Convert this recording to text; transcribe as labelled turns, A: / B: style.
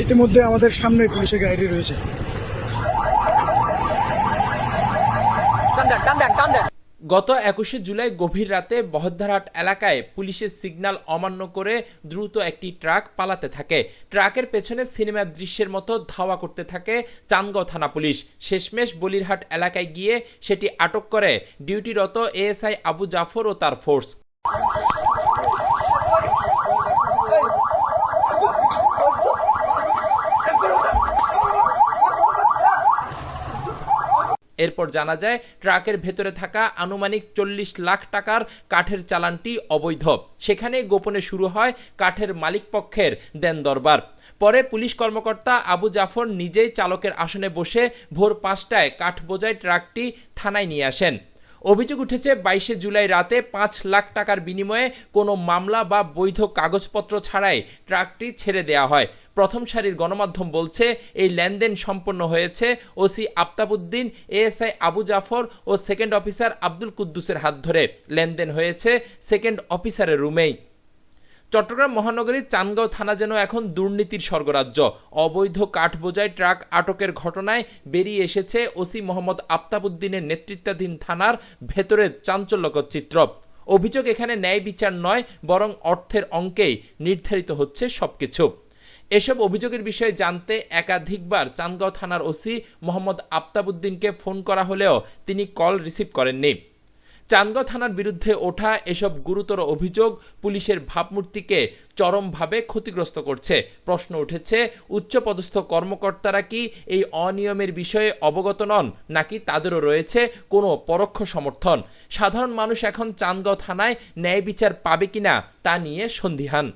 A: ইতিমধ্যে আমাদের সামনে পুলিশের গাড়ি রয়েছে।
B: গত একুশে জুলাই গভীর রাতে বহদ্দারহাট এলাকায় পুলিশের সিগন্যাল অমান্য করে দ্রুত একটি ট্রাক পালাতে থাকে। ট্রাকের পেছনে সিনেমার দৃশ্যের মতো ধাওয়া করতে থাকে চান্দগাঁও থানা পুলিশ। শেষমেশ বলিরহাট এলাকায় গিয়ে সেটি আটক করে ডিউটিরত এএসআই আবু জাফর ও তার ফোর্স। এরপর জানা যায়, ট্রাকের ভেতরে থাকা আনুমানিক চল্লিশ লাখ টাকার কাঠের চালানটি অবৈধ। সেখানে গোপনে শুরু হয় কাঠের মালিকপক্ষের দেন দরবার। পরে পুলিশ কর্মকর্তা আবু জাফর নিজেই চালকের আসনে বসে ভোর পাঁচটায় কাঠ বোঝাই ট্রাকটি থানায় নিয়ে আসেন। অভিযোগ উঠেছে, বাইশে জুলাই রাতে পাঁচ লাখ টাকার বিনিময়ে কোনো মামলা বা বৈধ কাগজপত্র ছাড়াই ট্রাকটি ছেড়ে দেওয়া হয়। প্রথম সারির গণমাধ্যম বলছে, এই লেনদেন সম্পন্ন হয়েছে ওসি আফতাবুদ্দিন, এএসআই আবু জাফর ও সেকেন্ড অফিসার আব্দুল কুদ্দুসের হাত ধরে। লেনদেন হয়েছে সেকেন্ড অফিসারের রুমেই। চট্টগ্রাম মহানগরীর চানগাঁও থানা যেন এখন দুর্নীতির স্বর্গরাজ্য। অবৈধ কাঠ বোঝাই ট্রাক আটকের ঘটনায় বেরিয়ে এসেছে ওসি মোহাম্মদ আফতাবুদ্দিনের নেতৃত্বাধীন থানার ভেতরের চাঞ্চল্যকর চিত্র। অভিযোগ এখানে ন্যায় বিচার নয়, বরং অর্থের অঙ্কেই নির্ধারিত হচ্ছে সবকিছু। এসব অভিযোগের বিষয়ে জানতে একাধিকবার চানগাঁও থানার ওসি মোহাম্মদ আফতাবুদ্দিনকে ফোন করা হলেও তিনি কল রিসিভ করেননি। চানগাঁও থানার বিরুদ্ধে ওঠা এসব গুরুতর অভিযোগ পুলিশের ভাবমূর্তিকে চরমভাবে ক্ষতিগ্রস্ত করছে। প্রশ্ন উঠেছে, উচ্চপদস্থ কর্মকর্তারা কি এই অনিয়মের বিষয়ে অবগত নন, নাকি তাদেরও রয়েছে কোনো পরোক্ষ সমর্থন? সাধারণ মানুষ এখন চান্দগাঁও থানায় ন্যায় বিচার পাবে কিনা তা নিয়ে সন্দিহান।